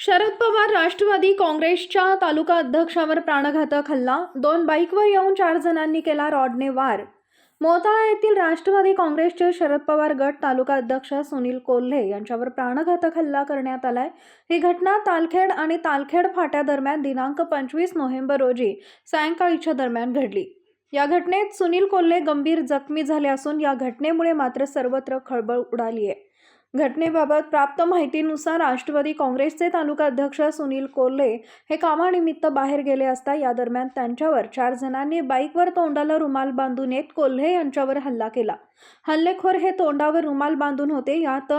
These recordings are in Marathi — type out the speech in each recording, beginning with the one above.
शरद पवार राष्ट्रवादी काँग्रेसच्या तालुका अध्यक्षावर प्राणघातक हल्ला. दोन बाईकवर येऊन चार जणांनी केला रॉडने वार. मोताळा येथील राष्ट्रवादी काँग्रेसचे शरद पवार गट तालुका अध्यक्ष सुनील कोल्हे यांच्यावर प्राणघातक हल्ला करण्यात आलाय. ही घटना तालखेड आणि तालखेड फाट्यादरम्यान दिनांक पंचवीस नोव्हेंबर रोजी सायंकाळीच्या दरम्यान घडली. या घटनेत सुनील कोल्हे गंभीर जखमी झाले असून या घटनेमुळे मात्र सर्वत्र खळबळ उडाली आहे घटनेबाबत प्राप्त माहितीनुसार राष्ट्रवादी काँग्रेसचे तालुका अध्यक्ष सुनील कोल्हे हे कामानिमित्त बाहेर गेले असता या दरम्यान त्यांच्यावर चार जणांनी बाईकवर तोंडाला रुमाल बांधून येत कोल्हे यांच्यावर हल्ला केला. हल्लेखोर हे तोंडावर रुमाल बांधून होते यात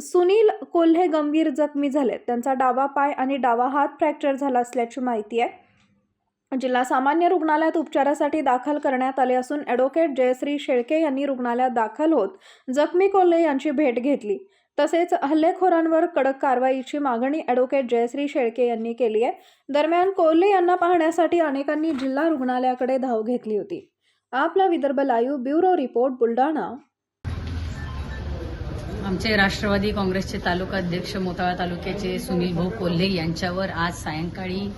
सुनील कोल्हे गंभीर जखमी झाले त्यांचा डावा पाय आणि डावा हात फ्रॅक्चर झाला असल्याची माहिती आहे. जिल्हा सामान्य रुग्णालयात उपचारासाठी दाखल करण्यात आले असून ॲडव्होकेट जयश्री शेळके यांनी रुग्णालयात दाखल होत जखमी कोल्हे यांची भेट घेतली. तसेच हल्लेखोरांवर कडक कारवाईची मागणी ॲडव्होकेट जयश्री शेळके यांनी केली आहे. दरम्यान कोल्हे यांना पाहण्यासाठी अनेकांनी जिल्हा रुग्णालयाकडे धाव घेतली होती. आपला Vidarbha live bureau report Buldhana. आमचे राष्ट्रवादी काँग्रेसचे तालुका अध्यक्ष मोताळा तालुक्याचे सुनील भाऊ कोल्हे यांच्यावर आज सायंकाळी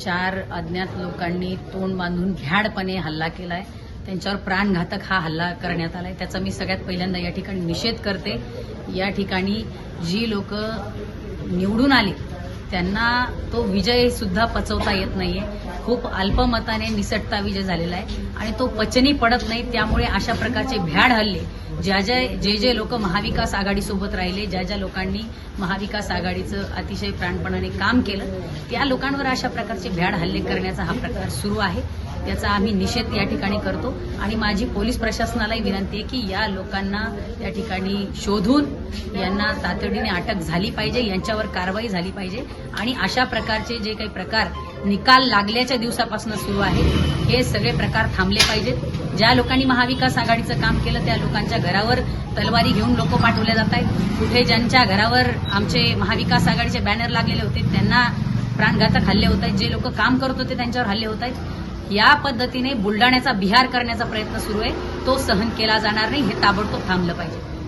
चार अज्ञात लोकांनी तोंड बांधून घ्याडपणे हल्ला केलाय. त्यांच्यावर प्राणघातक हा हल्ला करण्यात आलाय. त्याचा मी सगळ्यात पहिल्यांदा या ठिकाणी निषेध करते. या ठिकाणी जी लोक निवडून आली त्यांना तो विजय सुद्धा पचवता येत नाहीये. खूप अल्पमताने निसटता विजय झालेला आहे. आणि तो पचनी पडत नाही त्यामुळे अशा प्रकारचे भ्याड हल्ले ज्या ज्या जे जे लोक महाविकास आघाडीसोबत राहिले ज्या ज्या लोकांनी महाविकास आघाडीचं अतिशय प्राणपणाने काम केलं त्या लोकांवर अशा प्रकारचे भ्याड हल्ले करण्याचा हा प्रकार सुरू आहे. त्याचा आम्ही निषेध या ठिकाणी करतो. आणि माझी पोलीस प्रशासनालाही विनंती आहे की या लोकांना त्या ठिकाणी शोधून यांना तातडीने अटक झाली पाहिजे यांच्यावर कारवाई झाली पाहिजे. आणि अशा प्रकारचे जे काही प्रकार निकाल लागल्याच्या दिवसापासून सुरू आहे. हे सगळे प्रकार थांबले पाहिजेत. ज्या लोकांनी महाविकास आघाडीचं काम केलं त्या लोकांच्या घरावर तलवारी घेऊन लोक पाठवले जात आहेत. कुठे ज्यांच्या घरावर आमचे महाविकास आघाडीचे बॅनर लागलेले होते त्यांना प्राणघातक हल्ले होत आहेत. जे लोक काम करत होते त्यांच्यावर हल्ले होत आहेत. या पद्धतीने बुलढाण्याचा बिहार करण्याचा प्रयत्न सुरू आहे. तो सहन केला जाणार नाही. हे ताबडतोब थांबलं पाहिजे.